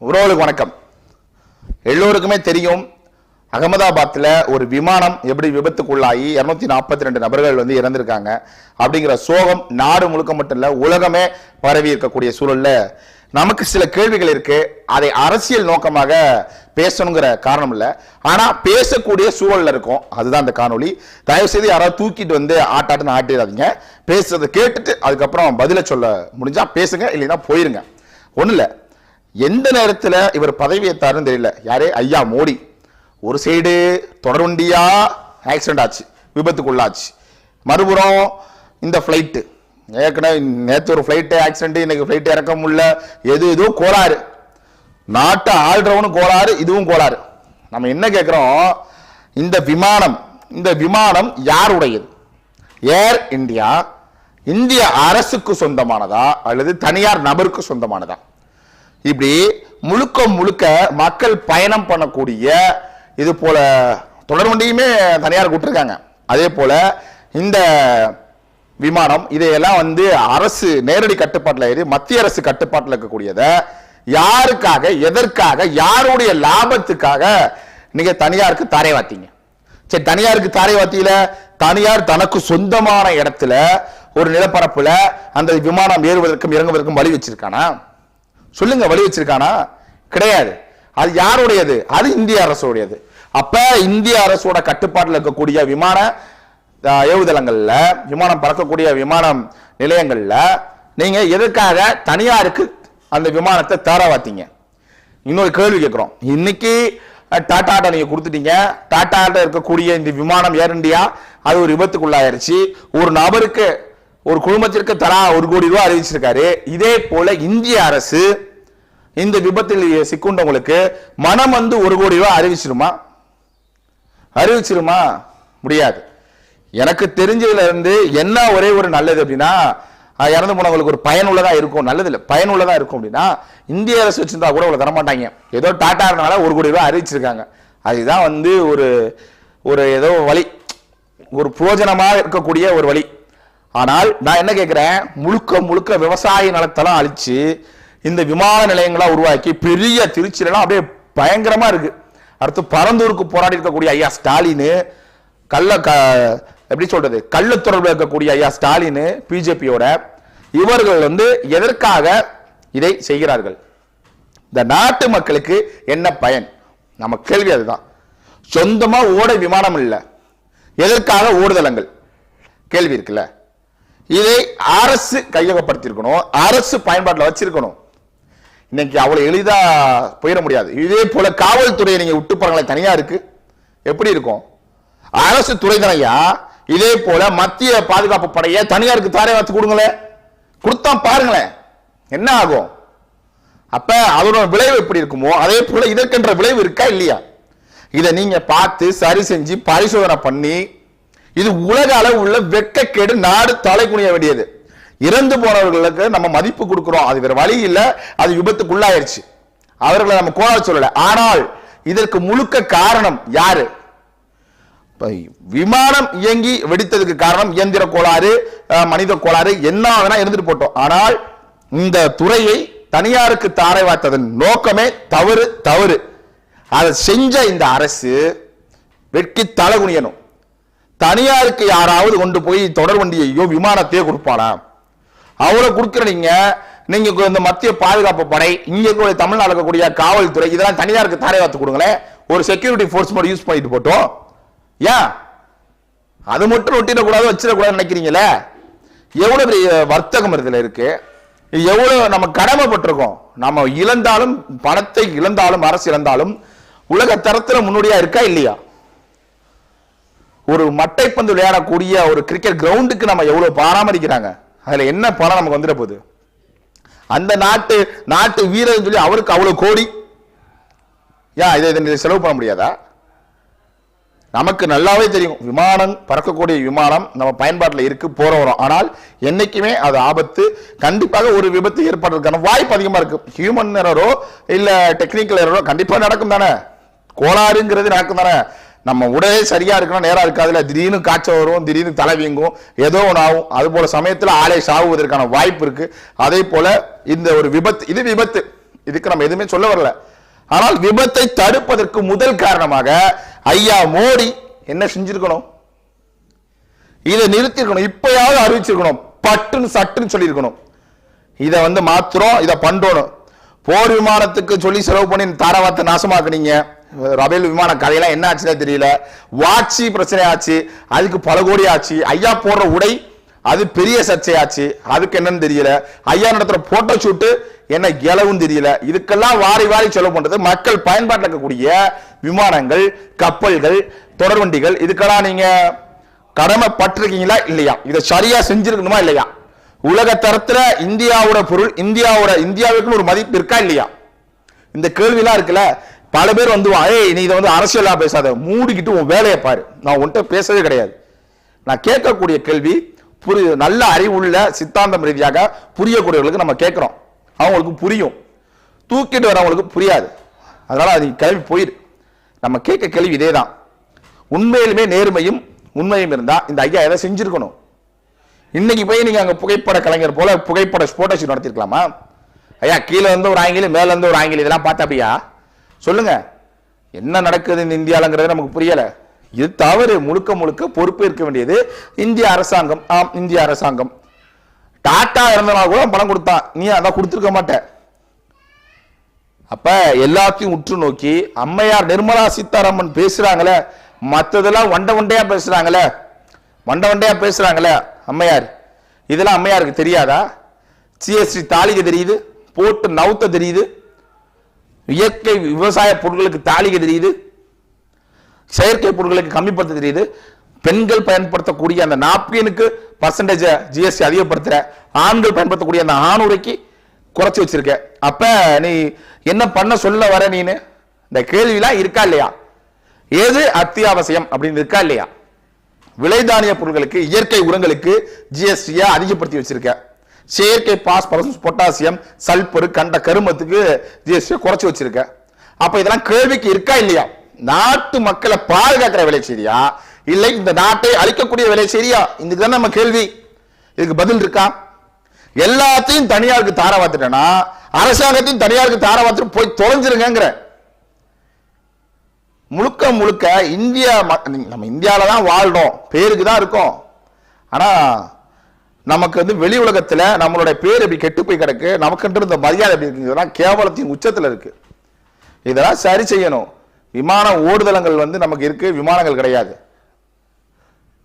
உறவுகளுக்கு வணக்கம். எல்லோருக்குமே தெரியும் அகமதாபாத்தில் ஒரு விமானம் எப்படி விபத்துக்குள்ளாகி இரநூத்தி நாற்பத்தி ரெண்டு நபர்கள் வந்து இறந்திருக்காங்க அப்படிங்கிற சோகம் நாடு முழுக்க மட்டும் இல்லை உலகமே பரவி இருக்கக்கூடிய சூழலில் நமக்கு சில கேள்விகள் இருக்கு. அதை அரசியல் நோக்கமாக பேசணுங்கிற காரணம் இல்லை. ஆனால் பேசக்கூடிய சூழலில் இருக்கும். அதுதான் அந்த காணொளி. தயவு செய்து யாராவது தூக்கிட்டு வந்து ஆட்டாட்டுன்னு ஆட்டிடாதீங்க. பேசுறதை கேட்டுட்டு அதுக்கப்புறம் பதில சொல்ல முடிஞ்சா பேசுங்க இல்லைன்னா போயிருங்க. ஒன்றும் இல்லை. எந்த நேரத்தில் இவர் பதவி ஏற்றாருன்னு தெரியல. யாரே? ஐயா மோடி. ஒரு சைடு தொடர்வண்டியா ஆக்சிடென்ட் ஆச்சு விபத்துக்குள்ளாச்சு. மறுபுறம் இந்த ஃப்ளைட்டு ஏற்கனவே நேற்று ஒரு ஃப்ளைட்டு ஆக்சிடென்ட் இன்னைக்கு ஃப்ளைட் இறக்க முடியல. எது எதுவும் கோளாறு. நாட்டை ஆள்றவனும் கோளாறு இதுவும் கோளாறு. நம்ம என்ன கேட்குறோம் இந்த விமானம் இந்த விமானம் யாருடையது? ஏர் இந்தியா இந்திய அரசுக்கு சொந்தமானதா அல்லது தனியார் நபருக்கு சொந்தமானதா? இப்படி முழுக்க முழுக்க மக்கள் பயணம் பண்ணக்கூடிய இது போல தொடர்வண்டியுமே தனியார் கூட்டிருக்காங்க அதே போல இந்த விமானம் இதையெல்லாம் வந்து அரசு நேரடி கட்டுப்பாட்டில் ஏறி மத்திய அரசு கட்டுப்பாட்டில் இருக்கக்கூடியதை யாருக்காக எதற்காக யாருடைய லாபத்துக்காக நீங்க தனியாருக்கு தாரை வாத்தீங்க? சரி தனியாருக்கு தாரை வாத்தியில தனியார் தனக்கு சொந்தமான இடத்துல ஒரு நிலப்பரப்புல அந்த விமானம் ஏறுவதற்கும் இறங்குவதற்கும் வழி வச்சிருக்கானா? சொல்லுங்க வழி வச்சிருக்கானா? கிடையாது. அது யாருடையது? அது இந்திய அரசுடையது. அப்ப இந்திய அரசோட கட்டுப்பாட்டில் இருக்கக்கூடிய விமான ஏவுதளங்கள்ல விமானம் பறக்கக்கூடிய விமானம் நிலையங்கள்ல நீங்க எதற்காக தனியாருக்கு அந்த விமானத்தை தாராவாத்தீங்க? இன்னொரு கேள்வி கேட்கிறோம். இன்னைக்கு டாட்டாட்ட நீங்க கொடுத்துட்டீங்க. டாட்டாட்ட இருக்கக்கூடிய இந்த விமானம் ஏர் இந்தியா அது ஒரு விபத்துக்குள்ளாயிருச்சு. ஒரு நபருக்கு ஒரு குடும்பத்திற்கு தலா ஒரு கோடி ரூபாய் அறிவிச்சிருக்காரு. இதே போல இந்திய அரசு இந்த விபத்தில் சிக்குண்டவங்களுக்கு மனம் வந்து ஒரு கோடி ரூபாய் அறிவிச்சிருமா? அறிவிச்சிருமா? முடியாது. எனக்கு தெரிஞ்சதுல இருந்து என்ன ஒரே ஒரு நல்லது அப்படின்னா இறந்து போனவங்களுக்கு ஒரு பயனுள்ளதா இருக்கும். நல்லது இல்லை பயனுள்ளதா இருக்கும் அப்படின்னா இந்திய அரசு வச்சிருந்தா கூட அவ்வளவு தரமாட்டாங்க. ஏதோ டாட்டாருனால ஒரு கோடி ரூபாய் அறிவிச்சிருக்காங்க. அதுதான் வந்து ஒரு ஒரு ஏதோ வழி ஒரு பிரோஜனமாக இருக்கக்கூடிய ஒரு வழி. ஆனால் நான் என்ன கேட்கிறேன் முழுக்க முழுக்க விவசாய நிலத்தெல்லாம் அழிச்சு இந்த விமான நிலையங்களை உருவாக்கி பெரிய திருச்சியிலாம் அப்படியே பயங்கரமாக இருக்கு. அடுத்து பரந்தூருக்கு போராடி இருக்கக்கூடிய ஐயா ஸ்டாலின் கள்ள க எப்படி சொல்றது? கள்ள தொடர்பு இருக்கக்கூடிய ஐயா ஸ்டாலின் பிஜேபியோட இவர்கள் வந்து எதற்காக இதை செய்கிறார்கள்? இந்த நாட்டு மக்களுக்கு என்ன பயன்? நம்ம கேள்வி அதுதான். சொந்தமாக ஓட விமானம் இல்லை. எதற்காக ஓடுதளங்கள்? கேள்வி இருக்குல்ல? இதை அரசு கையகப்படுத்தியிருக்கணும். அரசு பயன்பாட்டில் வச்சிருக்கணும். இன்னைக்கு அவ்வளவு எளிதா போயிட முடியாது. இதே போல காவல்துறையை நீங்க விட்டு பாருங்களேன் தனியா இருக்கு. எப்படி இருக்கும்? அரசு துறை தனியா இதே போல மத்திய பாதுகாப்பு படையை தனியாருக்கு தாரே வச்சு கொடுங்களேன். கொடுத்தா பாருங்களேன். என்ன ஆகும்? அப்ப அதோட விளைவு எப்படி இருக்குமோ அதே போல இதற்கென்ற விளைவு இருக்கா இல்லையா? இதை நீங்க பார்த்து சரி செஞ்சு பரிசோதனை பண்ணி இது உலக அளவு உள்ள வெட்கக்கேடு நாடு தலை குனிய வேண்டியது. இறந்து போனவர்களுக்கு நம்ம மதிப்பு கொடுக்கிறோம். அது வேற வழி இல்லை. அது விபத்துக்குள்ளாயிருச்சு. அவர்களை நம்ம கோண சொல்லலை. ஆனால் இதற்கு முழுக்க காரணம் யாரு? விமானம் இயங்கி வெடித்ததுக்கு காரணம் இயந்திர கோளாறு மனித கோளாறு என்ன வேணா இருந்துட்டு போட்டோம். ஆனால் இந்த துறையை தனியாருக்கு தாரை வார்த்ததன் நோக்கமே தவறு தவறு. அதை செஞ்ச இந்த அரசு வெட்கி தலை குனியணும். தனியாருக்கு யாராவது கொண்டு போய் தொடர் வண்டியையோ விமானத்தையோ கொடுப்பானா? அவளை கொடுக்குற நீங்க நீங்க இந்த மத்திய பாதுகாப்பு படை இங்க இருக்கக்கூடிய தமிழ்நாடு இருக்கக்கூடிய காவல்துறை இதெல்லாம் தனியாருக்கு தாரை வார்த்து கொடுங்களேன். ஒரு செக்யூரிட்டி ஃபோர்ஸ் மட்டும் யூஸ் பண்ணிட்டு போட்டோம். ஏன்? அது மட்டும் ஒட்டிடக்கூடாது வச்சிடக்கூடாதுன்னு நினைக்கிறீங்களே? எவ்வளவு பெரிய வர்த்தகம் இதுல இருக்கு? எவ்வளோ எவ்வளவு நம்ம கடமைப்பட்டிருக்கோம்? நம்ம இழந்தாலும் பணத்தை இழந்தாலும் அரசு இழந்தாலும் உலக தரத்துல முன்னோடியா இருக்கா இல்லையா? ஒரு மட்டைப்பந்து விளையாடக்கூடிய ஒரு கிரிக்கெட் கிரவுண்டுக்கு நம்ம எவ்வளவு பராமரிக்கிறாங்க? அதுல என்ன பணம் நமக்கு வந்துட போகுது? அந்த நாட்டு நாட்டு வீரர் சொல்லி அவருக்கு அவ்வளவு கோடி. ஏன் இதை இதை செலவு பண்ண முடியாதா? நமக்கு நல்லாவே தெரியும். விமானம் பறக்கக்கூடிய விமானம் நம்ம பயன்பாட்டில் இருக்கு போற வரோம். ஆனால் என்னைக்குமே அது ஆபத்து. கண்டிப்பாக ஒரு விபத்து ஏற்படுறதுக்கான வாய்ப்பு அதிகமா இருக்கு. ஹியூமன் எரரோ இல்ல டெக்னிக்கல் எரரோ கண்டிப்பா நடக்கும் தானே. கோளாறுங்கிறது நடக்கும் தானே. நம்ம உடலே சரியா இருக்கணும் நேரா இருக்காதுல திடீர்னு காய்ச்சல் வரும் திடீர்னு தலை வீங்கும் ஏதோ ஒன்று ஆகும். அது போல சமயத்துல ஆளை சாவுவதற்கான வாய்ப்பு இருக்கு. அதே போல இந்த ஒரு விபத்து இது விபத்து. இதுக்கு நம்ம எதுவுமே சொல்ல வரல. ஆனால் விபத்தை தடுப்பதற்கு முதல் காரணமாக ஐயா மோடி என்ன செஞ்சிருக்கணும்? இதை நிறுத்திருக்கணும். இப்பயாவது அறிவிச்சிருக்கணும். பட்டுன்னு சட்டுன்னு சொல்லியிருக்கணும். இதை வந்து மாத்திரம் இதை பண்றோம் போர் விமானத்துக்கு சொல்லி செலவு பண்ணி தாராவாத்தை நாசமாக்குனீங்க. ரபேல் விமான கதையெல்லாம் என்ன ஆச்சுன்னே தெரியல. வாட்சி பிரச்சனை ஆச்சு அதுக்கு பல கோடி ஆச்சு. ஐயா போடுற உடை அது பெரிய சர்ச்சையாச்சு. அதுக்கு என்னன்னு தெரியல. ஐயா நடத்துற போட்டோ ஷூட்டு என்ன இலவும் தெரியல. இதுக்கெல்லாம் வாரி வாரி செலவு பண்றது மக்கள் பயன்பாட்டில் இருக்கக்கூடிய விமானங்கள் கப்பல்கள் தொடர்வண்டிகள் இதுக்கெல்லாம் நீங்க கடமைப்பட்டிருக்கீங்களா இல்லையா? இதை சரியா செஞ்சிருக்கணுமா இல்லையா? உலக தரத்துல இந்தியாவோட பொருள் இந்தியாவோட இந்தியாவுக்குன்னு ஒரு மதிப்பு இருக்கா இல்லையா? இந்த கேள்விலாம் இருக்குல்ல. பல பேர் வந்து ஏய் நீ இதை வந்து அரசியலாக பேசாத மூடிக்கிட்டு உன் வேலையை பாரு. நான் உன்கிட்ட பேசவே கிடையாது. நான் கேட்கக்கூடிய கேள்வி புரி நல்ல அறிவுள்ள சித்தாந்தம் ரீதியாக புரியக்கூடியவர்களுக்கு நம்ம கேட்குறோம். அவங்களுக்கு புரியும். தூக்கிட்டு வரவங்களுக்கு புரியாது. அதனால் அது கிளம்பி போயிடு நம்ம கேட்க கேள்வி இதே தான் உண்மையிலுமே நேர்மையும் உண்மையும் இருந்தால் இந்த ஐயா எதை செஞ்சுருக்கணும்? இன்னைக்கு போய் நீங்கள் அங்கே புகைப்பட கலைஞர் போல புகைப்பட போட்டோ ஷூட் நடத்திருக்கலாமா? ஐயா கீழே இருந்து ஒரு ஆங்கிலி மேலேருந்து ஒரு ஆங்கிலம் இதெல்லாம் பார்த்தாப்பியா? சொல்லுங்க. என்ன நடக்குது இந்த இந்தியாலங்கிறது நமக்கு புரியல. இது தவறு. முழுக்க முழுக்க பொறுப்பேற்க வேண்டியது இந்திய அரசாங்கம். ஆம் இந்திய அரசாங்கம். டாட்டா இறந்தனா கூட பணம் கொடுத்தான். நீ அதான் கொடுத்துருக்க மாட்ட. அப்ப எல்லாத்தையும் உற்று நோக்கி அம்மையார் நிர்மலா சீதாராமன் பேசுறாங்களே. மற்றதெல்லாம் வண்ட வண்டையா பேசுறாங்களே. வண்ட வண்டையா பேசுறாங்களே அம்மையார். இதெல்லாம் அம்மையாருக்கு தெரியாதா? சிஎஸ்டி தாளிக தெரியுது. போட்டு நவுத்த தெரியுது. இயற்கை விவசாய பொருட்களுக்கு தாளிகை தெரியுது. செயற்கை பொருட்களுக்கு கம்மிப்படுத்த தெரியுது. பெண்கள் பயன்படுத்தக்கூடிய அந்த நாப்கினுக்கு பர்சன்டேஜ் ஜிஎஸ்டி அதிகப்படுத்துற ஆண்கள் பயன்படுத்தக்கூடிய அந்த ஆணுரைக்கு குறைச்சி வச்சிருக்க. அப்ப நீ என்ன பண்ண சொல்ல வர நீனு? இந்த கேள்விலாம் இருக்கா இல்லையா? எது அத்தியாவசியம் அப்படின்னு இருக்கா இல்லையா? விளைதானிய பொருட்களுக்கு இயற்கை உரங்களுக்கு ஜிஎஸ்டியை அதிகப்படுத்தி வச்சிருக்க. செயற்கை பாஸ்பரஸ் பொட்டாசியம் சல்பர் கண்ட கருமத்துக்கு ஜிஎஸ்டியை குறைச்சி வச்சிருக்க. அப்ப இதெல்லாம் கேள்விக்கு இருக்கா இல்லையா? நாட்டு மக்களை பாதுகாக்கிற விலை சரியா இல்லை இந்த நாட்டை அழிக்கக்கூடிய விலை சரியா இதுக்கு தான் நம்ம கேள்வி. இதுக்கு பதில் இருக்கா? எல்லாத்தையும் தனியாருக்கு தார பார்த்துட்டேன்னா அரசாங்கத்தையும் தனியாருக்கு தார வாத்துட்டு போய் தொலைஞ்சிருங்கிற முழுக்க முழுக்க இந்தியா நம்ம இந்தியாவில தான் வாழ்றோம். பேருக்கு தான் இருக்கோம். ஆனா நமக்கு வந்து வெளி உலகத்தில் நம்மளுடைய பேர் இப்படி கெட்டு போய் கிடக்கு நமக்குன்ற இந்த மரியாதை எப்படி இருக்குங்கிறதெல்லாம் கேவலத்தின் உச்சத்தில் இருக்குது இதெல்லாம் சரி செய்யணும். விமான ஓடுதளங்கள் வந்து நமக்கு இருக்குது விமானங்கள் கிடையாது.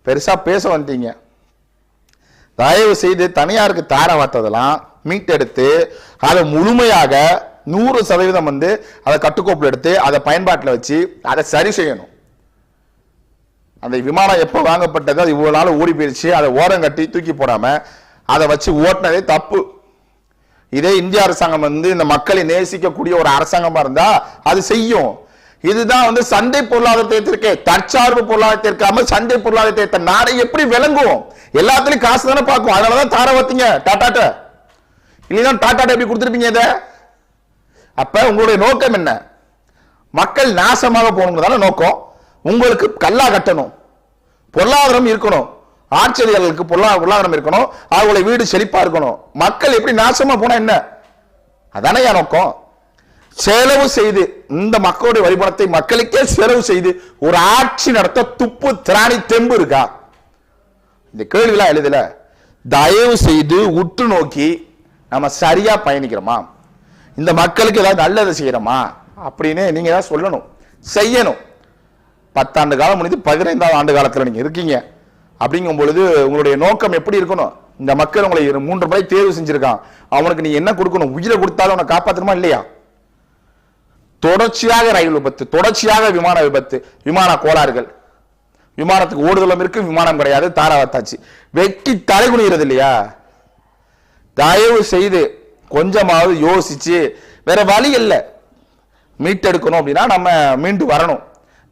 பெருசாக பேச வந்துட்டீங்க. தயவு செய்து தனியாருக்கு தார வார்த்ததெல்லாம் மீட்டெடுத்து அதை முழுமையாக நூறு சதவீதம் வந்து அதை கட்டுக்கோப்பில் எடுத்து அதை பயன்பாட்டில் வச்சு அதை சரி செய்யணும். அந்த விமானம் எப்போ வாங்கப்பட்டது அது இவ்வளோ நாள் ஓடி போயிடுச்சு அதை ஓரம் கட்டி தூக்கி போடாமல் அதை வச்சு ஓட்டினதே தப்பு. இதே இந்திய அரசாங்கம் வந்து இந்த மக்களை நேசிக்கக்கூடிய ஒரு அரசாங்கமாக இருந்தால் அது செய்யும். இதுதான் வந்து சந்தை பொருளாதாரத்திற்கு தற்சார்பு பொருளாதாரத்திற்காமல் சண்டை சந்தை பொருளாதாரத்தை நாடை எப்படி விளங்கும்? எல்லாத்துலயும் காசு தானே பார்க்கும். அதனாலதான் தார வத்தீங்க. டாட்டாட்ட. இல்லைன்னா டாட்டாட்ட எப்படி கொடுத்துருப்பீங்க இதை? அப்ப உங்களுடைய நோக்கம் என்ன? மக்கள் நாசமாக போகணுங்கிறதான நோக்கம். உங்களுக்கு கல்லா கட்டணும். பொருளாதாரம் இருக்கணும். ஆட்சியாளர்களுக்கு பொருளா பொருளாதாரம் இருக்கணும். அவங்களுடைய வீடு செழிப்பா இருக்கணும். மக்கள் எப்படி நாசமா போனா என்ன? அதானே என் நோக்கம். செலவு செய்து இந்த மக்களுடைய வழிபடத்தை மக்களுக்கே செலவு செய்து ஒரு ஆட்சி நடத்த துப்பு திராணி தெம்பு இருக்கா? இந்த கேள்விலாம் எழுதல. தயவு செய்து உற்று நோக்கி நம்ம சரியா பயணிக்கிறோமா? இந்த மக்களுக்கு ஏதாவது நல்லதை செய்யறோமா அப்படின்னு நீங்க ஏதாவது சொல்லணும். செய்யணும். பத்தாண்டு காலம் முடிந்து பதினைந்தாவது ஆண்டு காலத்தில் நீங்கள் இருக்கீங்க. அப்படிங்கும் பொழுது உங்களுடைய நோக்கம் எப்படி இருக்கணும்? இந்த மக்கள் உங்களை மூன்று முறை தேர்வு செஞ்சுருக்கான். அவனுக்கு நீ என்ன கொடுக்கணும்? உயிரை கொடுத்தாலும் அவனை காப்பாற்றணுமா இல்லையா? தொடர்ச்சியாக ரயில் விபத்து தொடர்ச்சியாக விமான விபத்து விமான கோளாறுகள். விமானத்துக்கு ஓடுதளம் இருக்கு விமானம் கிடையாது தாராவத்தாச்சு வெட்டி தலைகுனிகிறது இல்லையா? தயவு செய்து கொஞ்சமாவது யோசிச்சு வேற வழி இல்லை. மீட்டெடுக்கணும் அப்படின்னா நம்ம மீண்டு வரணும்.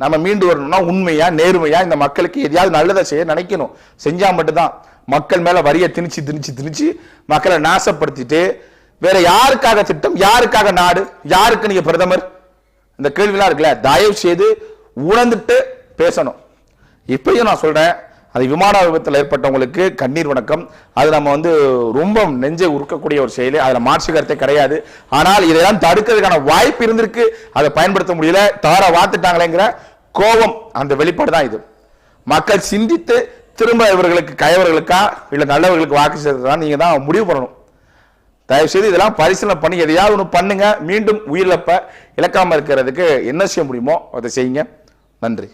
நம்ம மீண்டு வரணும்னா உண்மையா நேர்மையா இந்த மக்களுக்கு எதையாவது நல்லதை செய்ய நினைக்கணும். செஞ்சா மட்டும்தான். மக்கள் மேல வரிய திணிச்சு திணிச்சு திணிச்சு மக்களை நாசப்படுத்திட்டு வேற யாருக்காக திட்டம் யாருக்காக நாடு யாருக்கு நீங்க பிரதமர்? இந்த கேள்விலாம் இருக்குல்ல? தயவு செய்து உணர்ந்துட்டு பேசணும். இப்பயும் நான் சொல்றேன் அது விமான விபத்தில் ஏற்பட்டவங்களுக்கு கண்ணீர் வணக்கம். அது நம்ம வந்து ரொம்ப நெஞ்சை உருக்கக்கூடிய ஒரு செயல். அதில் மாற்று கருத்தை கிடையாது. ஆனால் இதெல்லாம் தடுக்கிறதுக்கான வாய்ப்பு இருந்திருக்கு. அதை பயன்படுத்த முடியல. தார வாத்துட்டாங்களேங்கிற கோபம் அந்த வெளிப்பாடு தான் இது. மக்கள் சிந்தித்து திரும்ப இவர்களுக்கு கயவர்களுக்கா இல்லை நல்லவர்களுக்கு வாக்கு செலுத்துறதா நீங்கள் தான் முடிவு பண்ணணும். தயவுசெய்து இதெல்லாம் பரிசீலனை பண்ணி எதையாவது ஒன்று பண்ணுங்க. மீண்டும் உயிரிழப்ப இழக்காமல் இருக்கிறதுக்கு என்ன செய்ய முடியுமோ அதை செய்யுங்க. நன்றி.